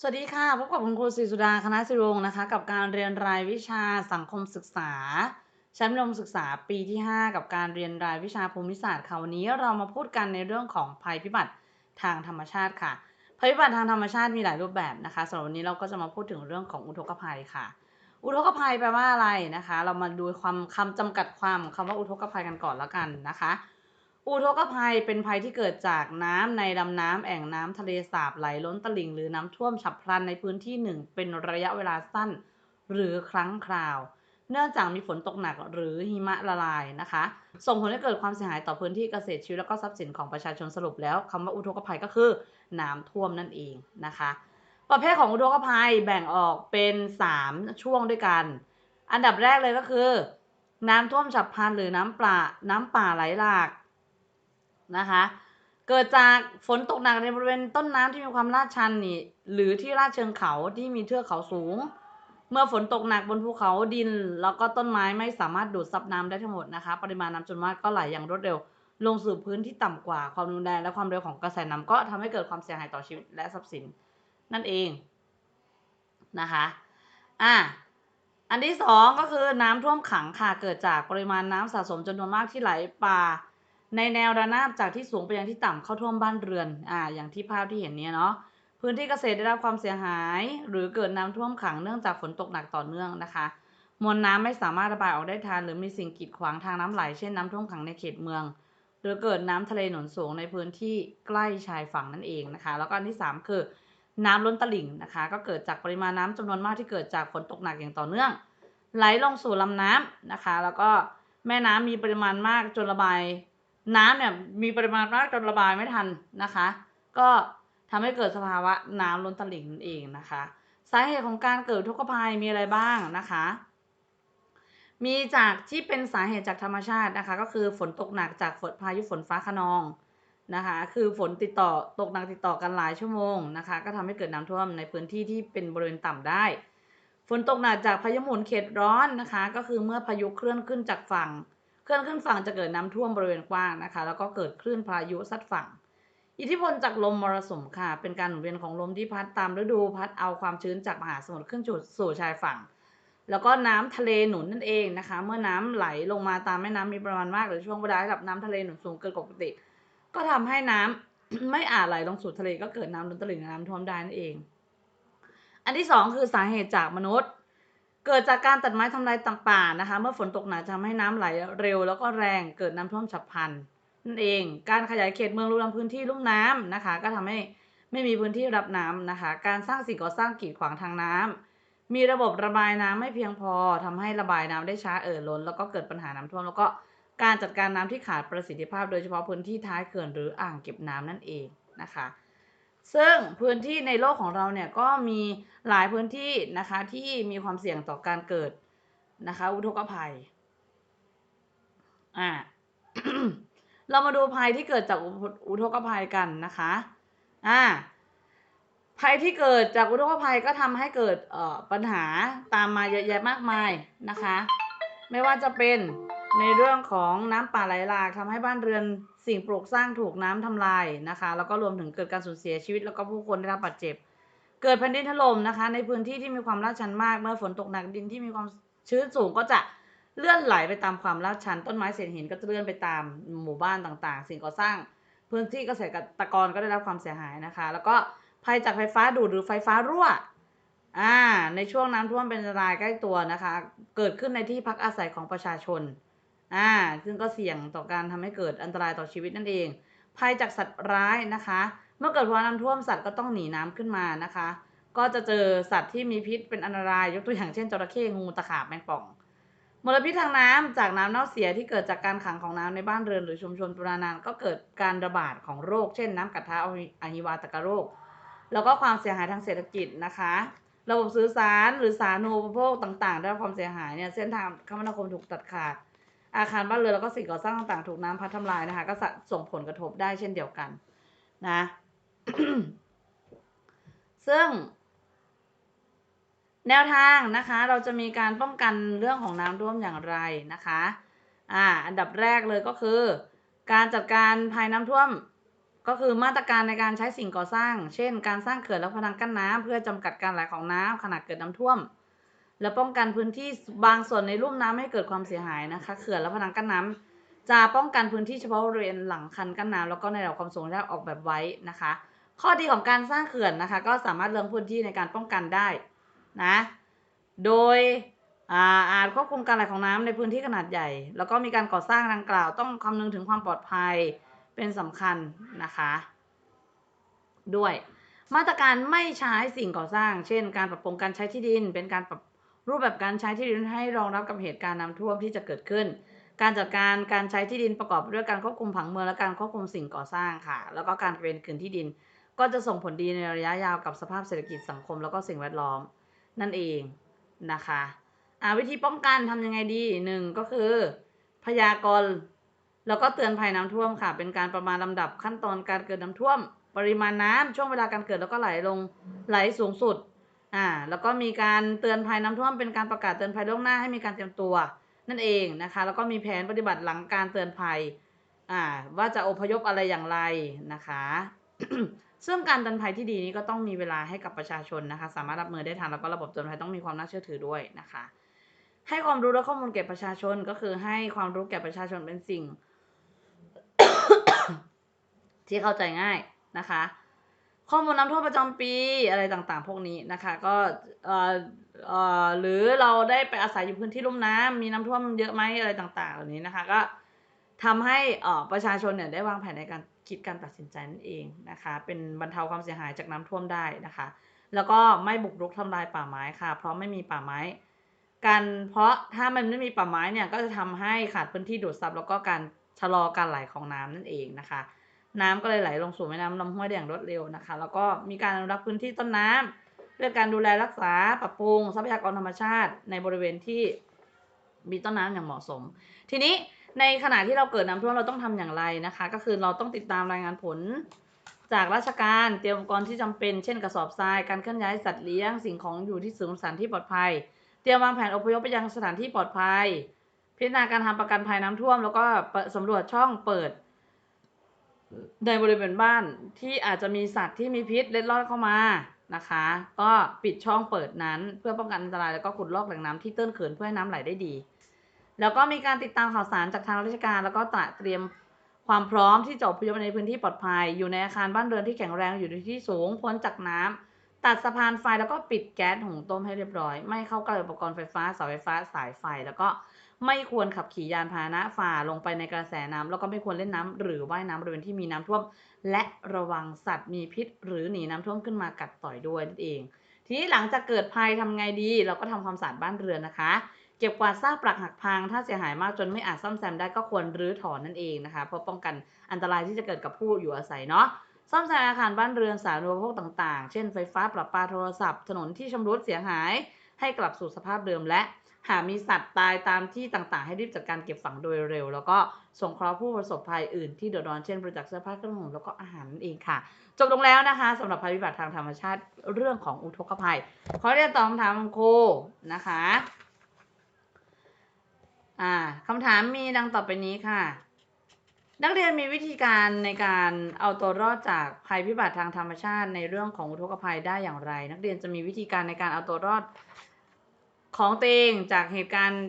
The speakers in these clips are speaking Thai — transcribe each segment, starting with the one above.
สวัสดีค่ะ พบกับคุณครูศรีสุดาคณะศิรงนะคะ กับการเรียนรายวิชาสังคมศึกษา ชั้นมัธยมศึกษาปีที่ 5 กับการเรียนรายวิชาภูมิศาสตร์ค่ะวันนี้เรามาพูดกันในเรื่องของภัยพิบัติทางธรรมชาติค่ะ ภัยพิบัติทางธรรมชาติมีหลายรูปแบบนะคะสำหรับวันนี้เราก็จะมาพูดถึงเรื่องของอุทกภัยค่ะ อุทกภัยแปลว่าอะไรนะคะ เรามาดูความคำจำกัดความคำว่าอุทกภัยกันก่อนแล้วกันนะคะ อุทกภัยเป็นภัยที่เกิดจากน้ำในลำน้ำแอ่งน้ำทะเลสาบไหลล้นตลิ่ง หรือน้ำท่วมฉับพลันในพื้นที่หนึ่งเป็นระยะเวลาสั้น หรือครั้งคราว เนื่องจากมีฝนตกหนักหรือหิมะละลายนะคะ ส่งผลให้เกิดความเสียหายต่อพื้นที่เกษตรชีวิตและก็ทรัพย์สินของประชาชนสรุปแล้วคำว่าอุทกภัยก็คือน้ำท่วมนั่นเองนะคะ ประเภทของอุทกภัยแบ่งออกเป็น 3 ช่วงด้วยกัน อันดับแรกเลยก็คือ น้ำท่วมฉับพลันหรือน้ำป่าน้ำป่าไหลหลาก นะคะ เกิดจากฝนตกหนักในบริเวณต้นน้ำที่มีความลาดชันนี่ หรือที่ลาดเชิงเขาที่มีเทือกเขาสูง เมื่อฝนตกหนักบนภูเขาดิน แล้วก็ต้นไม้ไม่สามารถดูดซับน้ำได้ทั้งหมดนะคะ ปริมาณน้ำจนมากก็ไหลอย่างรวดเร็ว ลงสู่พื้นที่ต่ำกว่าความรุนแรงและความเร็วของกระแสน้ำก็ทำให้เกิดความเสียหายต่อชีวิตและทรัพย์สินนั่นเองนะคะอะอันที่สองก็คือน้ำท่วมขังค่ะเกิดจากปริมาณน้ำสะสมจำนวนมากที่ไหลป่า ในแนวระนาบจากที่สูงไปยังที่ต่ำเข้าท่วมบ้านเรือน อ่า อย่างที่ภาพที่เห็นเนี้ยเนาะ พื้นที่เกษตรได้รับความเสียหาย หรือเกิดน้ำท่วมขังเนื่องจากฝนตกหนักต่อเนื่องนะคะ มวลน้ำไม่สามารถระบายออกได้ทันหรือมีสิ่งกีดขวางทางน้ำไหล เช่นน้ำท่วมขังในเขตเมือง หรือเกิดน้ำทะเลหนุนสูงในพื้นที่ใกล้ชายฝั่งนั่นเองนะคะ แล้วก็อันที่สามคือน้ำล้นตลิ่งนะคะ ก็เกิดจากปริมาณน้ำจำนวนมากที่เกิดจากฝนตกหนักอย่างต่อเนื่อง ไหลลงสู่ลำน้ำนะคะ แล้วก็แม่น้ำมีปริมาณมากจนระบาย น้ำเนี่ยมีปริมาณมากจนระบายไม่ทันนะคะ ก็ทำให้เกิดสภาวะน้ำล้นตลิ่งนั่นเองนะคะ สาเหตุของการเกิดทุกขภัยมีอะไรบ้างนะคะ มีจากที่เป็นสาเหตุจากธรรมชาตินะคะ ก็คือฝนตกหนักจากฝนพายุฝนฟ้าคะนองนะคะ คือฝนติดต่อตกหนักติดต่อกันหลายชั่วโมงนะคะ ก็ทำให้เกิดน้ำท่วมในพื้นที่ที่เป็นบริเวณต่ำได้ ฝนตกหนักจากพายุหมุนเขตร้อนนะคะ ก็คือเมื่อพายุเคลื่อนขึ้นจากฝั่ง ลื่อนขึ้นฝั่งจะเกิดน้ำท่วมบริเวณกว้างนะคะ แล้วก็เกิดคลื่นพายุซัดฝั่ง อิทธิพลจากลมมรสุมค่ะ เป็นการหมุนเวียนของลมที่พัดตามฤดูพัดเอาความชื้นจากมหาสมุทรขึ้นสู่สู่ชายฝั่ง แล้วก็น้ำทะเลหนุนนั่นเองนะคะ เมื่อน้ำไหลลงมาตามแม่น้ำมีปริมาณมากหรือช่วงเวลาระดับน้ำทะเลหนุนสูงเกินปกติ ก็ทำให้น้ำไม่อาจไหลลงสู่ทะเลก็เกิดน้ำล้นตลิ่งน้ำท่วมได้นั่นเอง อันที่สองคือสาเหตุจากมนุษย์ เกิดจากการตัดไม้ทำลายต่างป่านะคะ เมื่อฝนตกหนักทำให้น้ำไหลเร็วแล้วก็แรงเกิดน้ำท่วมฉับพลันนั่นเอง การขยายเขตเมืองรุกรำพื้นที่ลุ่มน้ำนะคะ ก็ทำให้ไม่มีพื้นที่รับน้ำนะคะ การสร้างสิ่งก่อสร้างกีดขวางทางน้ำมีระบบระบายน้ำไม่เพียงพอทำให้ระบายน้ำได้ช้าเอ่อล้น แล้วก็เกิดปัญหาน้ำท่วมแล้วก็การจัดการน้ำที่ขาดประสิทธิภาพ โดยเฉพาะพื้นที่ท้ายเขื่อนหรืออ่างเก็บน้ำนั่นเองนะคะ ซึ่งพื้นที่ในโลกของเราเนี่ยก็มีหลายพื้นที่นะคะที่มีความเสี่ยงต่อการเกิดนะคะอุทกภัยอ่าเรามาดูภัยที่เกิดจากอุทกภัยกันนะคะอ่าภัยที่เกิดจากอุทกภัยก็ทำให้เกิดเอ่อปัญหาตามมาเยอะแยะมากมายนะคะ ไม่ว่าจะเป็นในเรื่องของน้ำป่าไหลหลากทำให้บ้านเรือน สิ่งปลูกสร้างถูกน้ำทำลายนะคะ แล้วก็รวมถึงเกิดการสูญเสียชีวิต แล้วก็ผู้คนได้รับบาดเจ็บ เกิดแผ่นดินถล่มนะคะ ในพื้นที่ที่มีความลาดชันมาก เมื่อฝนตกหนักดินที่มีความชื้นสูงก็จะเลื่อนไหลไปตามความลาดชัน ต้นไม้เศษหินก็จะเลื่อนไปตามหมู่บ้านต่างๆ สิ่งก่อสร้าง พื้นที่เกษตรกรก็ได้รับความเสียหายนะคะ แล้วก็ภัยจากไฟฟ้าดูดหรือไฟฟ้ารั่วอ่าในช่วงน้ำท่วมเป็นรายใกล้ตัวนะคะ เกิดขึ้นในที่พักอาศัยของประชาชน อ่าซึ่งก็เสี่ยงต่อการทำให้เกิดอันตรายต่อชีวิตนั่นเอง ภัยจากสัตว์ร้ายนะคะ เมื่อเกิดภาวะน้ำท่วมสัตว์ก็ต้องหนีน้ำขึ้นมานะคะ ก็จะเจอสัตว์ที่มีพิษเป็นอันตรายยกตัวอย่างเช่นจระเข้งูตะขาบแมงป่องมลพิษทางน้ำจากน้ำเน่าเสียที่เกิดจากการขังของน้ำในบ้านเรือนหรือชุมชนปรานานก็เกิดการระบาดของโรค เช่นน้ำกัดเท้าอหิวาตกโรค แล้วก็ความเสียหายทางเศรษฐกิจนะคะ ระบบสื่อสารหรือสาธารณูปโภคต่างๆ ได้รับความเสียหายเนี่ยเส้นทางคมนาคมถูกตัดขาด อาคารบ้านเรือนแล้วก็สิ่งก่อสร้างต่างๆ ถูกน้ำพัดทำลายนะคะ ก็ส่งผลกระทบได้เช่นเดียวกันนะ ซึ่ง แนวทางนะคะ เราจะมีการป้องกันเรื่องของน้ำท่วมอย่างไรนะคะอ่าอันดับแรกเลยก็คือ การจัดการภัยน้ำท่วมก็คือมาตรการในการใช้สิ่งก่อสร้าง เช่น การสร้างเขื่อนและพนังกั้นน้ำเพื่อจำกัดการไหลของน้ำขณะเกิดน้ำท่วม และป้องกันพื้นที่บางส่วนในลุ่มน้ำไม่ให้เกิดความเสียหายนะคะเขื่อนและพนังกั้นน้ำจะป้องกันพื้นที่เฉพาะบริเวณหลังคันกั้นน้ำแล้วก็ในระดับความสูงที่ออกแบบไว้นะคะ ข้อดีของการสร้างเขื่อนนะคะ ก็สามารถเลือกพื้นที่ในการป้องกันได้นะโดยอาอาจควบคุมการไหลของน้ำในพื้นที่ขนาดใหญ่ แล้วก็มีการก่อสร้างดังกล่าว ต้องคำนึงถึงความปลอดภัยเป็นสำคัญนะคะ ด้วย มาตรการไม่ใช้สิ่งก่อสร้าง เช่น การปรับปรุงการใช้ที่ดิน เป็นการปรับ รูปแบบการใช้ที่ดินให้รองรับกับเหตุการณ์น้ำท่วมที่จะเกิดขึ้น การจัดการการใช้ที่ดินประกอบด้วยการควบคุมผังเมืองและการควบคุมสิ่งก่อสร้างค่ะ แล้วก็การเป็นคืนที่ดิน ก็จะส่งผลดีในระยะยาวกับสภาพเศรษฐกิจสังคม แล้วก็สิ่งแวดล้อมนั่นเองนะคะอ่าวิธีป้องกันทำยังไงดีหนึ่งก็คือ พยากรณ์แล้วก็เตือนภัยน้ำท่วมค่ะ เป็นการประมาณลำดับขั้นตอนการเกิดน้ำท่วม ปริมาณน้ำช่วงเวลาการเกิดแล้วก็ไหลลงไหลสูงสุด อ่าแล้วก็มีการเตือนภัยน้ำท่วมเป็นการประกาศเตือนภัยล่วงหน้าให้มีการเตรียมตัว นั่นเองนะคะ แล้วก็มีแผนปฏิบัติหลังการเตือนภัยอ่าว่าจะอพยพอะไรอย่างไรนะคะ ซึ่งการเตือนภัยที่ดีนี้ก็ต้องมีเวลาให้กับประชาชนนะคะ สามารถรับมือได้ทันแล้วก็ระบบเตือนภัยต้องมีความน่าเชื่อถือด้วยนะคะ ให้ความรู้และข้อมูลแก่ประชาชนก็คือให้ความรู้แก่ประชาชนเป็นสิ่ง ที่เข้าใจง่ายนะคะ ข้อมูลน้ำท่วมประจำปีอะไรต่างๆ พวกนี้นะคะ ก็เอ่อเอ่อหรือเราได้ไปอาศัยอยู่พื้นที่ลุ่มน้ำมีน้ำท่วมเยอะไหมอะไรต่างๆ เหล่านี้นะคะก็ทำให้อ่อประชาชนเนี่ยได้วางแผนในการคิดการตัดสินใจนั่นเองนะคะ เป็นบรรเทาความเสียหายจากน้ำท่วมได้นะคะ แล้วก็ไม่บุกรุกทำลายป่าไม้ค่ะ เพราะไม่มีป่าไม้ การเพราะถ้ามันไม่มีป่าไม้เนี่ยก็จะทำให้ขาดพื้นที่ดูดซับแล้วก็การชะลอการไหลของน้ำนั่นเองนะคะ น้ำก็เลยไหลลงสู่แม่น้ำลำห้วยได้อย่างรวดเร็วนะคะ แล้วก็มีการอนุรักษ์พื้นที่ต้นน้ำด้วยการดูแลรักษาปรับปรุงทรัพยากรธรรมชาติในบริเวณที่มีต้นน้ำอย่างเหมาะสม ทีนี้ในขณะที่เราเกิดน้ำท่วมเราต้องทำอย่างไรนะคะ ก็คือเราต้องติดตามรายงานผล จากราชการเตรียมอุปกรณ์ที่จำเป็น เช่นกระสอบทรายการเคลื่อนย้ายสัตว์เลี้ยงสิ่งของอยู่ที่สูงสถานที่ปลอดภัย เตรียมวางแผนอพยพไปยังสถานที่ปลอดภัย พิจารณาการทำประกันภัยน้ำท่วม แล้วก็สำรวจช่องเปิด ในบริเวณบ้านที่อาจจะมีสัตว์ที่มีพิษเล็ดลอดเข้ามานะคะ ก็ปิดช่องเปิดนั้นเพื่อป้องกันอันตรายแล้วก็ขุดลอกแหล่งน้ำที่ตื้นเขินเพื่อให้น้ำไหลได้ดี แล้วก็มีการติดตามข่าวสารจากทางราชการ แล้วก็ตระเตรียมความพร้อมที่จะอพยพในพื้นที่ปลอดภัย อยู่ในอาคารบ้านเรือนที่แข็งแรงอยู่ในที่สูงพ้นจากน้ำตัดสะพานไฟแล้วก็ปิดแก๊สหุงต้มให้เรียบร้อย ไม่เข้าใกล้อุปกรณ์ไฟฟ้าเสาไฟฟ้าสายไฟ แล้วก็ ไม่ควรขับขี่ยานพาหนะฝ่าลงไปในกระแสน้ำแล้วก็ไม่ควรเล่นน้ำหรือว่ายน้ำบริเวณที่มีน้ำท่วม และระวังสัตว์มีพิษ หรือหนีน้ำท่วมขึ้นมากัดต่อยด้วยนั่นเอง ทีนี้หลังจากเกิดภัยทำไงดี เราก็ทำความสะอาดบ้านเรือนนะคะ เก็บกวาดซากปรักหักพัง ถ้าเสียหายมากจนไม่อาจซ่อมแซมได้ก็ควรรื้อถอนนั่นเองนะคะเพื่อป้องกันอันตรายที่จะเกิดกับผู้อยู่อาศัยเนาะซ่อมแซมอาคารบ้านเรือนสาธารณูปโภคต่างๆ เช่นไฟฟ้าประปาโทรศัพท์ ถนนที่ชำรุดเสียหาย ให้กลับสู่สภาพเดิมและ หากมีสัตว์ตายตามที่ต่างๆ ให้รีบจัดการเก็บฝังโดยเร็ว แล้วก็สงเคราะห์ผู้ประสบภัยอื่นที่เดือดร้อนเช่นบริจาคเสื้อผ้าเครื่องนุ่งแล้วก็อาหารนั่นเองค่ะ จบลงแล้วนะคะสำหรับภัยพิบัติทางธรรมชาติเรื่องของอุทกภัยขอเรียนตอบคำถามครูนะคะอ่าคำถามมีดังต่อไปนี้ค่ะ นักเรียนมีวิธีการในการเอาตัวรอดจากภัยพิบัติทางธรรมชาติในเรื่องของอุทกภัยได้อย่างไร นักเรียนจะมีวิธีการในการเอาตัวรอด ของตัวเองจากเหตุการณ์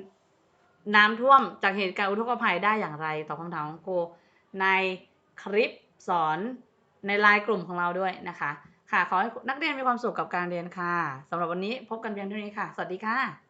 น้ำท่วมจากเหตุการณ์อุทกภัยได้อย่างไรตอบคำถามของครูในคลิปสอนในไลน์กลุ่มของเราด้วยนะคะ ค่ะขอให้นักเรียนมีความสุขกับการเรียนค่ะสำหรับวันนี้พบกันเพียงเท่านี้ค่ะ สวัสดีค่ะ